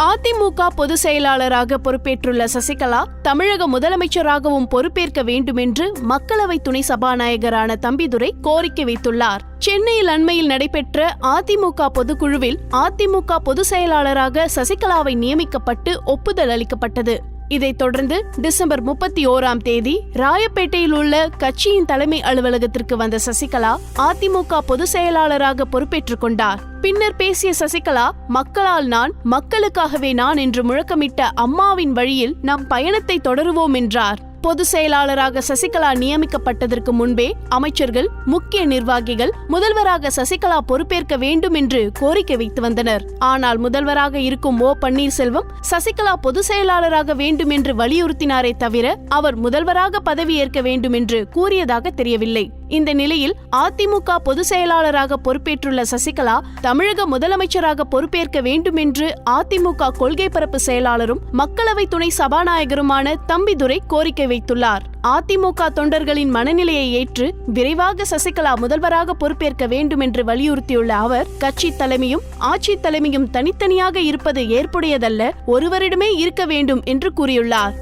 அதிமுக பொதுச் செயலாளராக பொறுப்பேற்றுள்ள சசிகலா தமிழக முதலமைச்சராகவும் பொறுப்பேற்க வேண்டும் என்று மக்களவை துணை சபாநாயகரான தம்பிதுரை கோரிக்கை வைத்துள்ளார். சென்னையில் அண்மையில் நடைபெற்ற அதிமுக பொதுக்குழுவில் அதிமுக பொதுச் செயலாளராக சசிகலாவை நியமிக்கப்பட்டு ஒப்புதல் அளிக்கப்பட்டது. இதைத் தொடர்ந்து டிசம்பர் முப்பத்தி ஓராம் தேதி ராயப்பேட்டையில் உள்ள கட்சியின் தலைமை அலுவலகத்திற்கு வந்த சசிகலா அதிமுக பொதுச் செயலாளராக பொறுப்பேற்றுக் கொண்டார். பின்னர் பேசிய சசிகலா மக்களால் நான் மக்களுக்காகவே நான் என்று முழக்கமிட்ட அம்மாவின் வழியில் நம் பயணத்தை தொடருவோம் என்றார். பொதுச் செயலாளராக சசிகலா நியமிக்கப்பட்டதற்கு முன்பே அமைச்சர்கள் முக்கிய நிர்வாகிகள் முதல்வராக சசிகலா பொறுப்பேற்க வேண்டும் என்று கோரிக்கை வைத்து வந்தனர். ஆனால் முதல்வராக இருக்கும் ஓ. பன்னீர்செல்வம் சசிகலா பொதுச் செயலாளராக வேண்டும் என்று வலியுறுத்தினாரே தவிர அவர் முதல்வராக பதவியேற்க வேண்டும் என்று கூறியதாக தெரியவில்லை. இந்த நிலையில் அதிமுக பொதுச் செயலாளராக பொறுப்பேற்றுள்ள சசிகலா தமிழக முதலமைச்சராக பொறுப்பேற்க வேண்டும் என்று அதிமுக கொள்கை பரப்பு செயலாளரும் மக்களவை துணை சபாநாயகருமான தம்பிதுரை கோரிக்கை வைத்துள்ளார். அதிமுக தொண்டர்களின் மனநிலையை ஏற்று விரைவாக சசிகலா முதல்வராக பொறுப்பேற்க வேண்டும் என்று வலியுறுத்தியுள்ள அவர் கட்சி தலைமையும் ஆட்சி தலைமையும் தனித்தனியாக இருப்பது ஏற்புடையதல்ல ஒருவரிடமே இருக்க வேண்டும் என்று கூறியுள்ளார்.